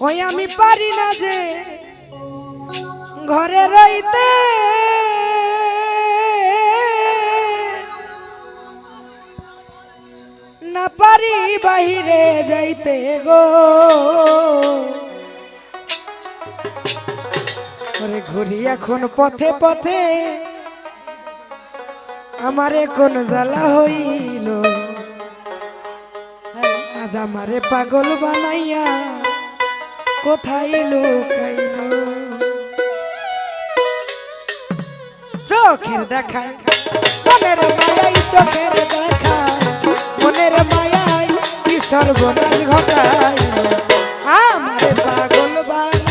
ওই আমি পারি না যে ঘরে রইতে। না পারি বাহিরে যাইতে গো। ওরে ঘুরি এখন পথে পথে আমারে কোন জ্বালা হইল। আজ আমারে পাগল বানাইয়া কোথায় লুকাইল? চোখের দেখা মনের মায়াই চোখের দেখা। মনের মায়াই কি সর্বনাশ ঘটাইল? আমার পাগল বানাইয়া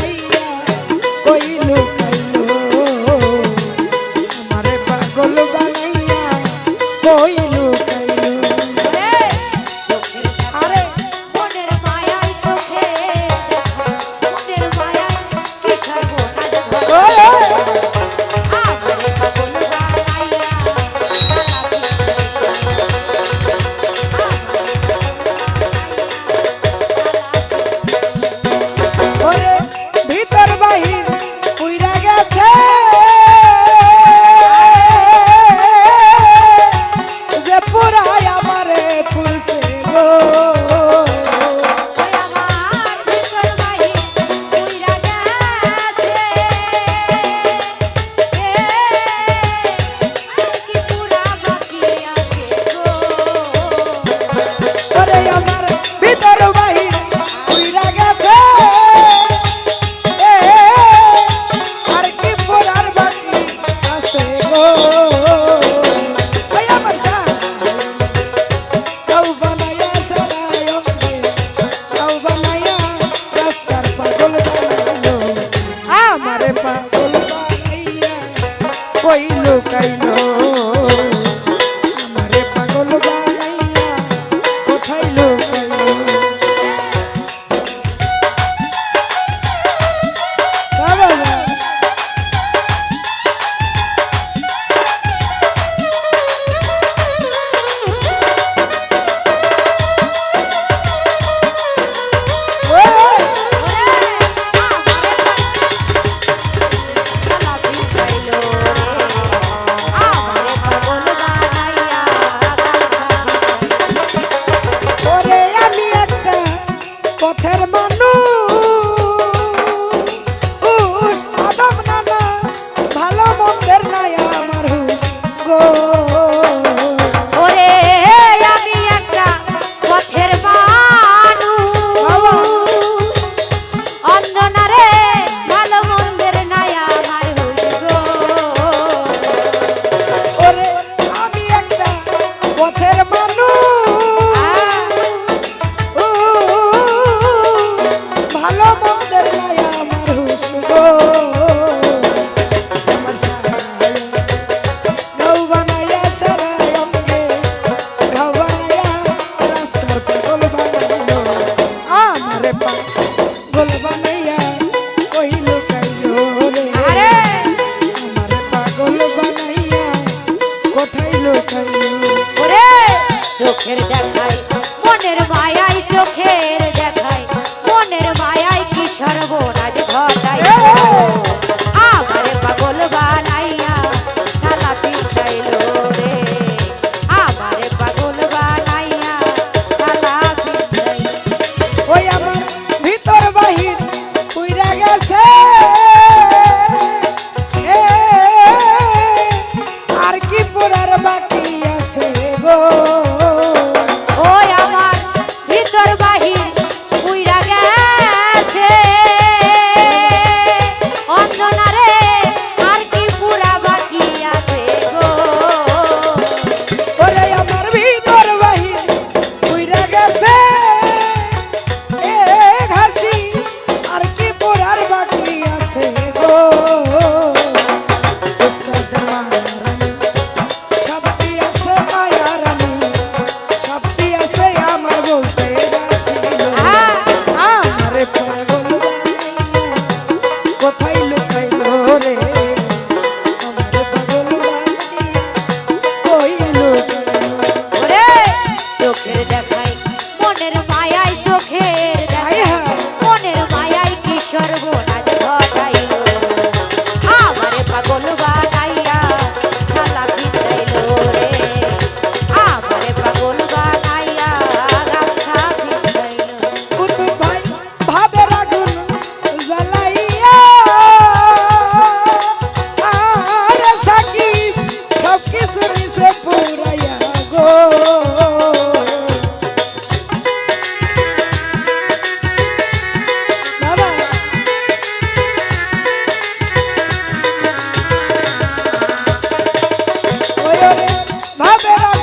হবে